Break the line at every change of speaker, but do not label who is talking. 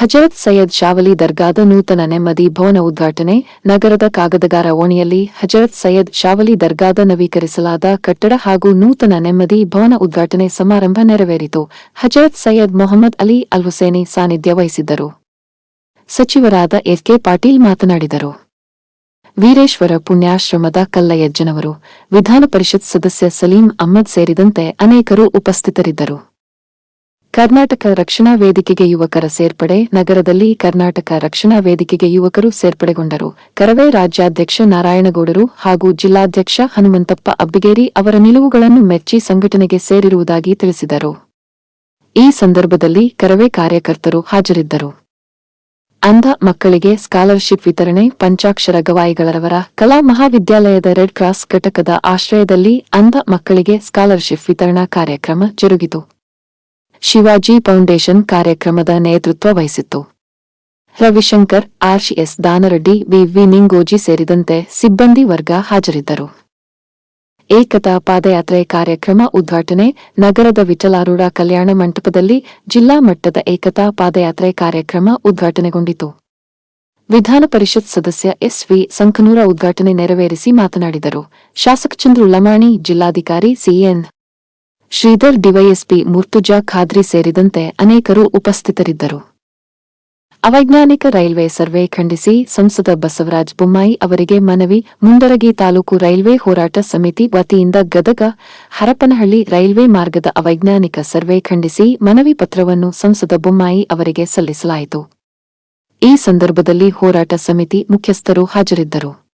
ಹಜರತ್ ಸೈಯದ್ ಶಾವಲಿ ದರ್ಗಾದ ನೂತನ ನೆಮ್ಮದಿ ಭವನ ಉದ್ಘಾಟನೆ, ನಗರದ ಕಾಗದಗಾರ ಓಣಿಯಲ್ಲಿ ಹಜರತ್ ಸೈಯದ್ ಶಾವಲಿ ದರ್ಗಾದ ನವೀಕರಿಸಲಾದ ಕಟ್ಟಡ ಹಾಗೂ ನೂತನ ನೆಮ್ಮದಿ ಭವನ ಉದ್ಘಾಟನೆ ಸಮಾರಂಭ ನೆರವೇರಿತು. ಹಜರತ್ ಸೈಯದ್ ಮೊಹಮ್ಮದ್ ಅಲಿ ಅಲ್ ಹುಸೇನಿ ಸಾನ್ನಿಧ್ಯ ವಹಿಸಿದ್ದರು. ಸಚಿವರಾದ ಎಸ್ಕೆ ಪಾಟೀಲ್ ಮಾತನಾಡಿದರು. ವೀರೇಶ್ವರ ಪುಣ್ಯಾಶ್ರಮದ ಕಲ್ಲಯ್ಯಜ್ಜನವರು ವಿಧಾನ ಪರಿಷತ್ ಸದಸ್ಯ ಸಲೀಂ ಅಹ್ಮದ್ ಸೇರಿದಂತೆ ಅನೇಕರು ಉಪಸ್ಥಿತರಿದ್ದರು. ಕರ್ನಾಟಕ ರಕ್ಷಣಾ ವೇದಿಕೆಗೆ ಯುವಕರ ಸೇರ್ಪಡೆ, ನಗರದಲ್ಲಿ ಕರ್ನಾಟಕ ರಕ್ಷಣಾ ವೇದಿಕೆಗೆ ಯುವಕರು ಸೇರ್ಪಡೆಗೊಂಡರು. ಕರವೇ ರಾಜ್ಯಾಧ್ಯಕ್ಷ ನಾರಾಯಣಗೌಡರು ಹಾಗೂ ಜಿಲ್ಲಾಧ್ಯಕ್ಷ ಹನುಮಂತಪ್ಪ ಅಬ್ಬಿಗೇರಿ ಅವರ ನಿಲುವುಗಳನ್ನು ಮೆಚ್ಚಿ ಸಂಘಟನೆಗೆ ಸೇರಿರುವುದಾಗಿ ತಿಳಿಸಿದರು. ಈ ಸಂದರ್ಭದಲ್ಲಿ ಕರವೇ ಕಾರ್ಯಕರ್ತರು ಹಾಜರಿದ್ದರು. ಅಂಧ ಮಕ್ಕಳಿಗೆ ಸ್ಕಾಲರ್ಶಿಪ್ ವಿತರಣೆ, ಪಂಚಾಕ್ಷರ ಗವಾಯಿಗಳರವರ ಕಲಾ ಮಹಾವಿದ್ಯಾಲಯದ ರೆಡ್ ಕ್ರಾಸ್ ಘಟಕದ ಆಶ್ರಯದಲ್ಲಿ ಅಂಧ ಮಕ್ಕಳಿಗೆ ಸ್ಕಾಲರ್ಶಿಪ್ ವಿತರಣಾ ಕಾರ್ಯಕ್ರಮ ಜರುಗಿತು. ಶಿವಾಜಿ ಫೌಂಡೇಶನ್ ಕಾರ್ಯಕ್ರಮದ ನೇತೃತ್ವ ವಹಿಸಿತ್ತು. ರವಿಶಂಕರ್ ಆರ್ಶಿಎಸ್ ದಾನರೆಡ್ಡಿ, ವಿವಿ ನಿಂಗೋಜಿ ಸೇರಿದಂತೆ ಸಿಬ್ಬಂದಿ ವರ್ಗ ಹಾಜರಿದ್ದರು. ಏಕತಾ ಪಾದಯಾತ್ರೆ ಕಾರ್ಯಕ್ರಮ ಉದ್ಘಾಟನೆ ನಗರದ ವಿಠಲಾರೂಢ ಕಲ್ಯಾಣ ಮಂಟಪದಲ್ಲಿ ಜಿಲ್ಲಾ ಮಟ್ಟದ ಏಕತಾ ಪಾದಯಾತ್ರೆ ಕಾರ್ಯಕ್ರಮ ಉದ್ಘಾಟನೆಗೊಂಡಿತು. ವಿಧಾನ ಪರಿಷತ್ ಸದಸ್ಯ ಎಸ್ವಿ ಸಂಕನೂರ ಉದ್ಘಾಟನೆ ನೆರವೇರಿಸಿ ಮಾತನಾಡಿದರು. ಶಾಸಕ ಚಂದ್ರು ಲಮಾಣಿ, ಜಿಲ್ಲಾಧಿಕಾರಿ ಸಿಎನ್ ಶ್ರೀಧರ್ ಡಿವೈಎಸ್ಪಿ ಮುರ್ತುಜಾ ಖಾದ್ರಿ ಸೇರಿದಂತೆ ಅನೇಕರು ಉಪಸ್ಥಿತರಿದ್ದರು. ಅವೈಜ್ಞಾನಿಕ ರೈಲ್ವೆ ಸರ್ವೆ ಖಂಡಿಸಿ ಸಂಸದ ಬಸವರಾಜ ಬೊಮ್ಮಾಯಿ ಅವರಿಗೆ ಮನವಿ, ಮುಂಡರಗಿ ತಾಲೂಕು ರೈಲ್ವೆ ಹೋರಾಟ ಸಮಿತಿ ವತಿಯಿಂದ ಗದಗ, ಹರಪನಹಳ್ಳಿ ರೈಲ್ವೆ ಮಾರ್ಗದ ಅವೈಜ್ಞಾನಿಕ ಸರ್ವೆ ಖಂಡಿಸಿ ಮನವಿ ಪತ್ರವನ್ನು ಸಂಸದ ಬೊಮ್ಮಾಯಿ ಅವರಿಗೆ ಸಲ್ಲಿಸಲಾಯಿತು. ಈ ಸಂದರ್ಭದಲ್ಲಿ ಹೋರಾಟ ಸಮಿತಿ ಮುಖ್ಯಸ್ಥರು ಹಾಜರಿದ್ದರು.